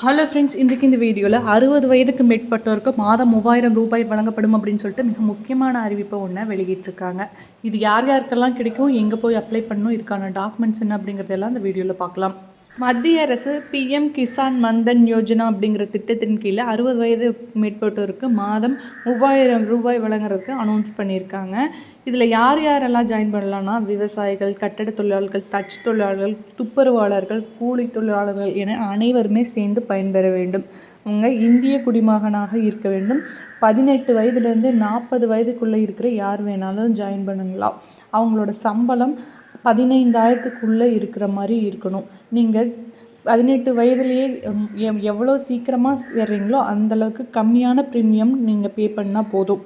Hello friends இன்றைக்கு இந்த வீடியோவில் அறுபது வயதுக்கு மேற்பட்டோருக்கு மாதம் மூவாயிரம் ரூபாய் வழங்கப்படும் அப்படின்னு சொல்லிட்டு மிக முக்கியமான அறிவிப்பை ஒன்று வெளியிட்டிருக்காங்க. இது யார் யாருக்கெல்லாம் கிடைக்கும் எங்கே போய் அப்ளை பண்ணணும் இதுக்கான டாக்குமெண்ட்ஸ் என்ன அப்படிங்கிறதெல்லாம் இந்த வீடியோவில் பார்க்கலாம். மத்திய அரசு பிஎம் கிசான் மந்தன் யோஜனா அப்படிங்கிற திட்டத்தின் கீழே அறுபது வயது மேற்பட்டோருக்கு மாதம் மூவாயிரம் ரூபாய் வழங்குறதுக்கு அனௌன்ஸ் பண்ணியிருக்காங்க. இதில் யார் யாரெல்லாம் ஜாயின் பண்ணலாம்னா விவசாயிகள் கட்டட தொழிலாளர்கள் தச்சு தொழிலாளர்கள் துப்புரவாளர்கள் கூலி தொழிலாளர்கள் என அனைவருமே சேர்ந்து பயன்பெற வேண்டும். அவங்க இந்திய குடிமகனாக இருக்க வேண்டும். பதினெட்டு வயதுலேருந்து நாற்பது வயதுக்குள்ளே இருக்கிற யார் வேணாலும் ஜாயின் பண்ணுங்களா. அவங்களோட சம்பளம் பதினைந்தாயிரத்துக்குள்ளே இருக்கிற மாதிரி இருக்கணும். நீங்கள் பதினெட்டு வயதுலேயே எவ்வளோ சீக்கிரமாக சேர்றீங்களோ அந்தளவுக்கு கம்மியான ப்ரீமியம் நீங்கள் பே பண்ணால் போதும்.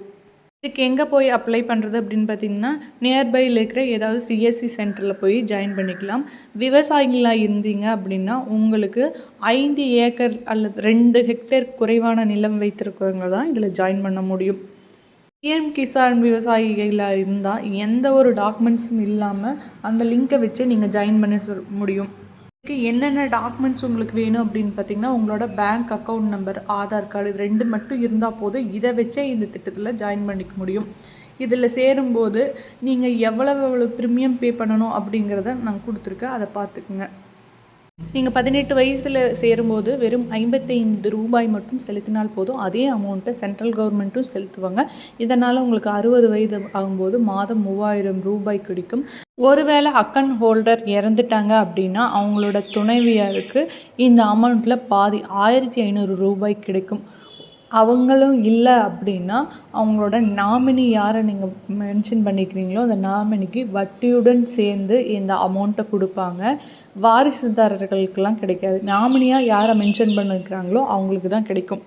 இதுக்கு எங்கே போய் அப்ளை பண்ணுறது அப்படின்னு பார்த்தீங்கன்னா நியர்பையில் இருக்கிற ஏதாவது சிஎஸ்சி சென்டரில் போய் ஜாயின் பண்ணிக்கலாம். விவசாயிகளாக இருந்தீங்க அப்படின்னா உங்களுக்கு ஐந்து ஏக்கர் அல்லது ரெண்டு ஹெக்டேர் குறைவான நிலம் வைத்திருக்கிறவங்க தான் இதில் ஜாயின் பண்ண முடியும். பிஎம் கிசான் விவசாயிகளாக இருந்தால் எந்த ஒரு டாக்குமெண்ட்ஸும் இல்லாமல் அந்த லிங்கை வச்சு நீங்கள் ஜாயின் பண்ண முடியும். இதுக்கு என்னென்ன டாக்குமெண்ட்ஸ் உங்களுக்கு வேணும் அப்படின்னு பார்த்தீங்கன்னா உங்களோட bank account number Aadhaar card இது ரெண்டு மட்டும் இருந்தால் போதும். இதை வச்சே இந்த திட்டத்தில் ஜாயின் பண்ணிக்க முடியும். இதில் சேரும்போது நீங்கள் எவ்வளவு எவ்வளோ ப்ரீமியம் பே பண்ணணும் அப்படிங்கிறத நான் கொடுத்துருக்கேன். அதை பார்த்துக்குங்க. நீங்கள் பதினெட்டு வயசில் சேரும்போது வெறும் ஐம்பத்தைந்து ரூபாய் மட்டும் செலுத்தினால் போதும். அதே அமௌண்ட்டை சென்ட்ரல் கவர்மெண்ட்டும் செலுத்துவாங்க. இதனால் உங்களுக்கு அறுபது வயது ஆகும்போது மாதம் மூவாயிரம் ரூபாய் கிடைக்கும். ஒருவேளை அக்கௌண்ட் ஹோல்டர் இறந்துட்டாங்க அப்படின்னா அவங்களோட துணைவியாருக்கு இந்த அமௌண்ட்டில் பாதி ஆயிரத்தி ஐநூறு ரூபாய் கிடைக்கும். அவங்களும் இல்லை அப்படின்னா அவங்களோட நாமினி யாரை நீங்கள் மென்ஷன் பண்ணிக்கிறீங்களோ அந்த நாமினிக்கு வட்டியுடன் சேர்ந்து இந்த அமௌண்ட்டை கொடுப்பாங்க. வாரிசுதாரர்களுக்கெல்லாம் கிடைக்காது. நாமினியாக யாரை மென்ஷன் பண்ணிக்கிறாங்களோ அவங்களுக்கு தான் கிடைக்கும்.